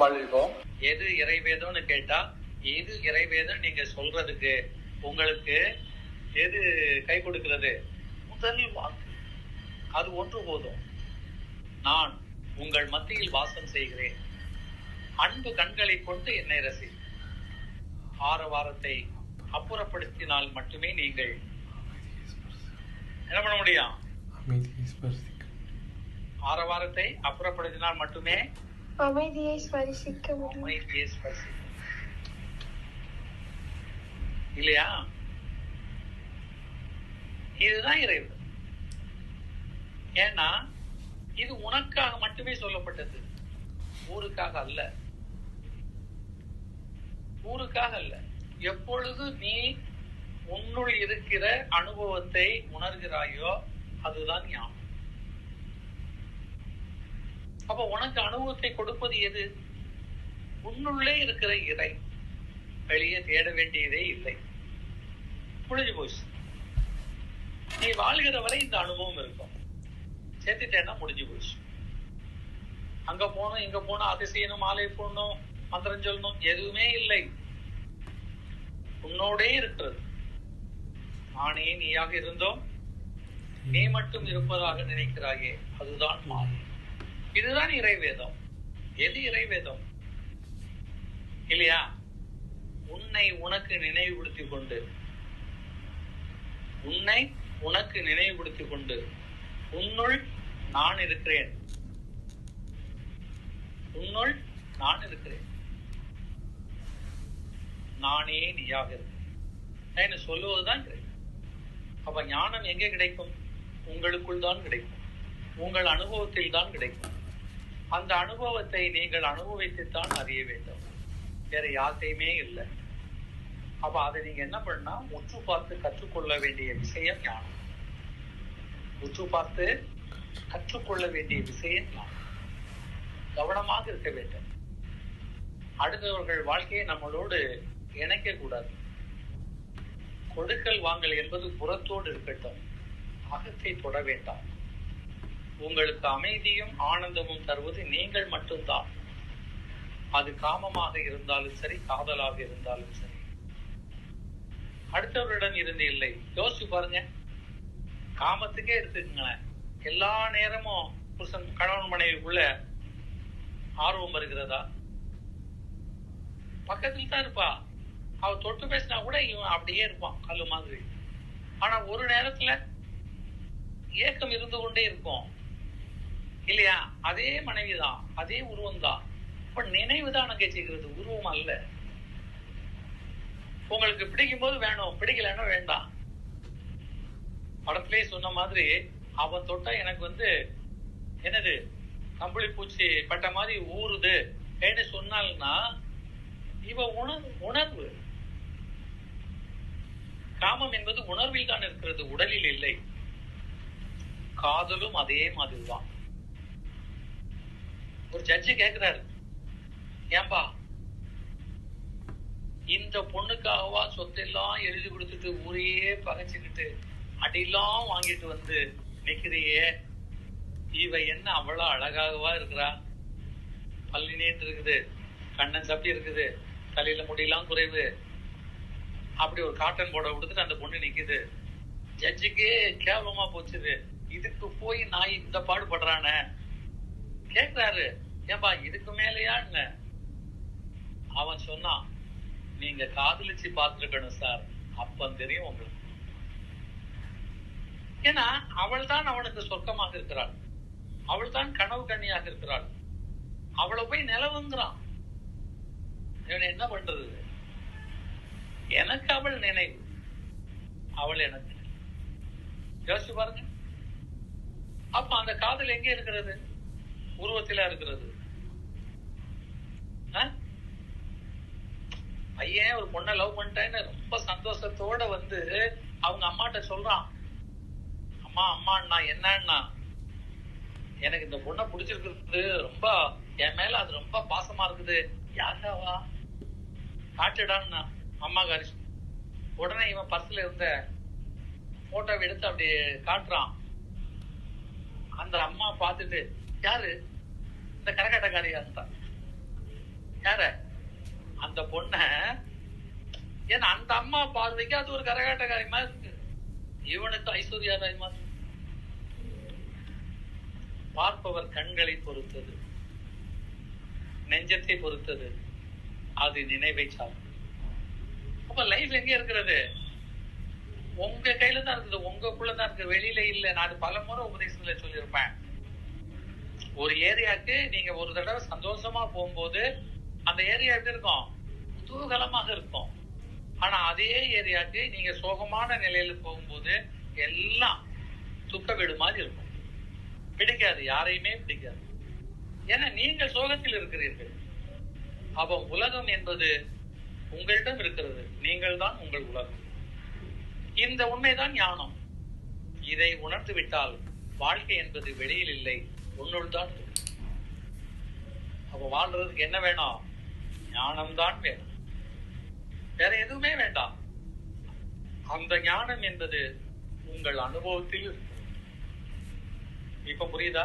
வாழ்கிறோம் எது இறைவேதம்னு கேட்டா எது இறைவேதம் நீங்க சொல்றதுக்கு உங்களுக்கு எது கை கொடுக்கிறது? முதல் வாக்கு. அது ஒன்று போதும். நான் உங்கள் மத்தியில் வாசம் செய்கிறேன். அன்பு கண்களை கொண்டு என்னை ரசி ஆரவாரத்தை அப்புறப்படுத்தினால் மட்டுமே நீங்கள் என்ன பண்ண முடியும்? ஆரவாரத்தை அப்புறப்படுத்தினால் மட்டுமே அமைதியை ஸ்பரிசிக்க அமைதியை இல்லையா? இதுதான் இறைவன். ஏன்னா இது உனக்காக மட்டுமே சொல்லப்பட்டது. ஊருக்காக அல்ல. ஊருக்காக அல்ல. எப்பொழுது நீ உன்னுள் இருக்கிற அனுபவத்தை உணர்கிறாயோ அதுதான் ஞாபகம். அப்ப உனக்கு அனுபவத்தை கொடுப்பது எது? உன்னுள்ளே இருக்கிற இறை. வெளியே தேட வேண்டியதே இல்லை. முடிஞ்சு போச்சு? நீ வாழ்கிற வரை இந்த அனுபவம் இருக்கும். சேர்த்துட்டேன்னா முடிஞ்சு போச்சு. அங்க போனோம் இங்க போனோம் அதை செய்யணும் மாலை போடணும் மந்திரம் சொல்லணும் எதுவுமே இல்லை. உன்னோடே இருக்கிறது. நானே நீயாக இருந்தோம். நீ மட்டும் இருப்பதாக நினைக்கிறாயே. அதுதான் மாயை. இதுதான் இறைவேதம். எது இறைவேதம்? இல்லையா? உன்னை உனக்கு நினைவுபடுத்திக் கொண்டு உன்னை உனக்கு நினைவுபடுத்திக் கொண்டு உன்னுள் நான் இருக்கிறேன். உன்னுள் நான் இருக்கிறேன். நானே நீயாக இருக்கிறேன். சொல்லுவதுதான் கிடைக்கும் அப்ப ஞானம் எங்க கிடைக்கும்? உங்களுக்குள் தான் கிடைக்கும். உங்கள் அனுபவத்தில் தான் கிடைக்கும். அந்த அனுபவத்தை நீங்கள் அனுபவித்துத்தான் அறிய வேண்டும். வேற யார்த்தையுமே இல்லை. அப்ப அதை நீங்க என்ன பண்ணா உற்று பார்த்து கற்றுக்கொள்ள வேண்டிய விஷயம் ஞானம். உற்று பார்த்து கற்றுக்கொள்ள வேண்டிய விஷயம் ஞானம். கவனமாக இருக்க வேண்டும். அடுத்தவர்கள் வாழ்க்கையை நம்மளோடு இணைக்க கூடாது கொடுக்கல் வாங்கல் என்பது புறத்தோடு இருக்கட்டும். அகத்தை தொட வேண்டாம். உங்களுக்கு அமைதியும் ஆனந்தமும் தருவது நீங்கள் மட்டும்தான். அது காமமாக இருந்தாலும் சரி காதலாக இருந்தாலும் சரி. அடுத்தவரிடம் இருந்து இல்லை. யோசிச்சு பாருங்க. காமத்துக்கே எடுத்துக்கங்களேன். எல்லா நேரமும் புருஷன் கணவன் மனைவிக்குள்ள ஆர்வம் வருகிறதா? பக்கத்தில் தான் இருப்பா. அவ தொட்டு பேசினா கூட இவன் அப்படியே இருப்பான் கல்லு மாதிரி. ஆனா ஒரு நேரத்துல ஏக்கம் இருந்து கொண்டே இருக்கும். இல்லையா? அதே மனைவிதான் அதே உருவம் தான் இப்ப நினைவு தான் அங்கே செய்கிறது உருவம் அல்ல. உங்களுக்கு பிடிக்கும் போது வேணும் பிடிக்கலன்னா வேண்டாம். படத்திலே சொன்ன மாதிரி அவன் தொட்டா எனக்கு வந்து என்னது கம்பளி பூச்சி பட்ட மாதிரி ஊறுது. ஏன்னு சொன்னால்னா இவ உணர்வு உணர்வு. காமம் என்பது உணர்வில் தான் இருக்கிறது உடலில் இல்லை. காதலும் அதே மாதிரிதான். ஒரு ஜட்ஜி கேக்குறாரு. ஏன்பா? இந்த பொண்ணுக்காகவா சொத்தெல்லாம் எழுதி கொடுத்துட்டு ஊரையே பகைச்சுக்கிட்டு அடியெல்லாம் வாங்கிட்டு வந்து நிக்கிறியே? இவ என்ன அவ்வளவு அழகாகவா இருக்கிறா? பல்லினேன்னு இருக்குது கண்ணன் சப்பி இருக்குது தலையில முடியெல்லாம் குறைவு. அப்படி ஒரு காட்டன் போட கொடுத்துட்டு அந்த பொண்ணு நிக்குது. ஜட்ஜுக்கே கேவலமா போச்சுது. இதுக்கு போய் நான் இந்த பாடுபடுறானே? கேக்குறாரு. ஏன்பா இதுக்கு மேலையான்னு அவன் சொன்னான் நீங்க காதலிச்சு பார்த்திருக்கணும் சார். அப்ப தெரியும் உங்களுக்கு. ஏன்னா அவள் தான் அவனுக்கு சொர்க்கமாக இருக்கிறாள். அவள் தான் கனவு கண்ணியாக இருக்கிறாள். அவளை போய் நிலவுங்கிறான். இவன் என்ன பண்றது? எனக்கு அவள் நினைவு. அவள் எனக்கு யோசிச்சு பாருங்க. அப்ப அந்த காதல் எங்க இருக்கிறது? உருவத்தில இருக்கிறது. பையன் ஒரு பொண்ணை லவ் பண்ணிட்டேன்னு ரொம்ப சந்தோஷத்தோட வந்து அவங்க அம்மாட்ட சொல்றான். அம்மா அம்மா அண்ணா என்னன்னா எனக்கு இந்த பொண்ணை பிடிச்சிருக்கிறது ரொம்ப என் மேல அது ரொம்ப பாசமா இருக்குது. யாராவா காட்டுடான்னா அம்மா காரி. உடனே இவன் பர்ஸ்ல இருந்த போட்டோவை எடுத்து அப்படியே காட்டுறான். அந்த அம்மா பார்த்துட்டு யாரு? இந்த கரகாட்டக்காரியா இருந்தா யார? அந்த பொண்ண ஏன்னா அந்த அம்மா பார்வைக்கு அது ஒரு கரகாட்டக்காரி மாதிரி இருக்கு. இவனுக்கு ஐஸ்வர்யா ராய் மாதிரி. பார்ப்பவர் கண்களை பொறுத்தது நெஞ்சத்தை பொறுத்தது அது நினைவை சார்ந்தது. அப்ப லைஃப் எங்க இருக்கிறது? உங்க கையில தான் இருக்குது உங்களுக்குள்ள தான் இருக்கு வெளியில இல்ல. நான் பல முறை உபதேசத்துல சொல்லியிருப்பேன். ஒரு ஏரியாக்கு நீங்க ஒரு தடவை சந்தோஷமா போகும்போது அந்த ஏரியா எப்படி இருக்கும்? குதூகலமாக இருக்கும். ஆனா அதே ஏரியாக்கு நீங்க சோகமான நிலையில போகும்போது எல்லாம் துக்க வீடு மாதிரி இருக்கும். பிடிக்காது யாரையுமே பிடிக்காது. ஏன்னா நீங்கள் சோகத்தில் இருக்கிறீர்கள். அப்போ உலகம் என்பது உங்களிடம் இருக்கிறது. நீங்கள் தான் உங்கள் உலகம். இந்த உண்மைதான் ஞானம். இதை உணர்ந்து விட்டால் வாழ்க்கை என்பது வெளியில் இல்லை. உன்னுள் தான் அப்ப வாழ்றதுக்கு என்ன வேணும்? ஞானம்தான் வேணும். வேற எதுவுமே வேண்டாம். அந்த ஞானம் என்பது உங்கள் அனுபவத்தில் இப்ப புரியுதா?